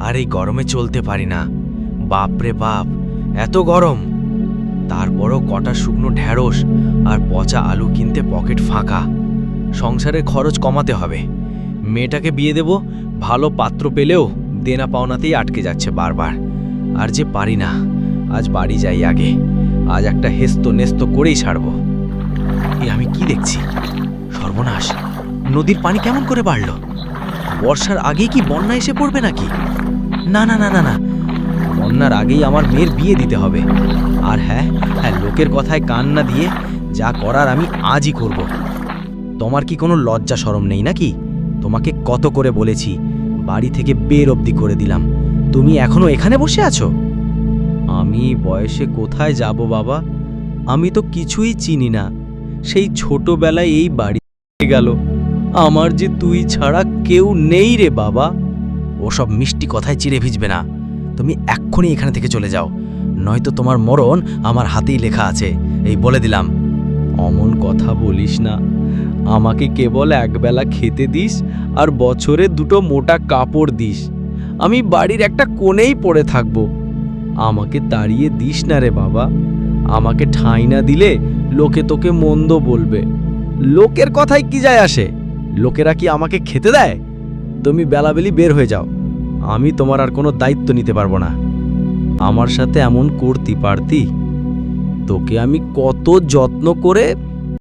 এই গরমে চলতে পারি না। বাপরে বাপ, এত গরম। তারপরও কটা শুকনো ঢ্যাঁড়স আর পচা আলু কিনতে পকেট ফাঁকা। সংসারের খরচ কমাতে হবে। মেয়েটাকে বিয়ে দেব, ভালো পাত্র পেলেও দেনা পাওনাতেই আটকে যাচ্ছে বারবার। আর যে পারি না, আজ বাড়ি যাই আগে। আজ একটা হেস্ত নেস্ত করেই ছাড়বো। এ আমি কি দেখছি? সর্বনাশ, নদীর পানি কেমন করে বাড়ল? বর্ষার আগেই কি বন্যা এসে পড়বে নাকি? না না না না না। বন্যার আগেই আমার মেয়ের বিয়ে দিতে হবে। আর হ্যাঁ হ্যাঁ লোকের কথায় কান না দিয়ে যা করার আমি আজই করব। তোমার কি কোনো লজ্জা সরম নেই নাকি? তোমাকে কত করে বলেছি, বাড়ি থেকে বের অবধি করে দিলাম। তুমি এখনও এখানে বসে আছো? আমি বয়সে কোথায় যাব বাবা? আমি তো কিছুই চিনি না। সেই ছোটবেলায় এই বাড়ি গেল। আমার যে তুই ছাড়া কেউ নেই রে বাবা। ওসব মিষ্টি কথায় চিড়ে ভিজবে না। তুমি এক্ষুনি এখানে থেকে চলে যাও। নয়তো তোমার মরণ আমার হাতেই লেখা আছে। এই বলে দিলাম। অমন কথা বলিস না। আমাকে কেবল একবেলা খেতে দিস আর বছরে দুটো মোটা কাপড় দিস। আমি বাড়ির একটা কোণেই পড়ে থাকব। আমাকে তাড়িয়ে দিস না রে বাবা। আমাকে ঠাঁই না দিলে লোকে তোকে মন্দ বলবে। লোকের কথায় কি যায় আসে? লোকেরা কি আমাকে খেতে দেয়? তুমি বেলাবেলি বের হয়ে যাও। আমি তোমার আর কোনো দায়িত্ব নিতে পারব না। আমার সাথে এমন করতি পারতি তোকে আমি কত যত্ন করে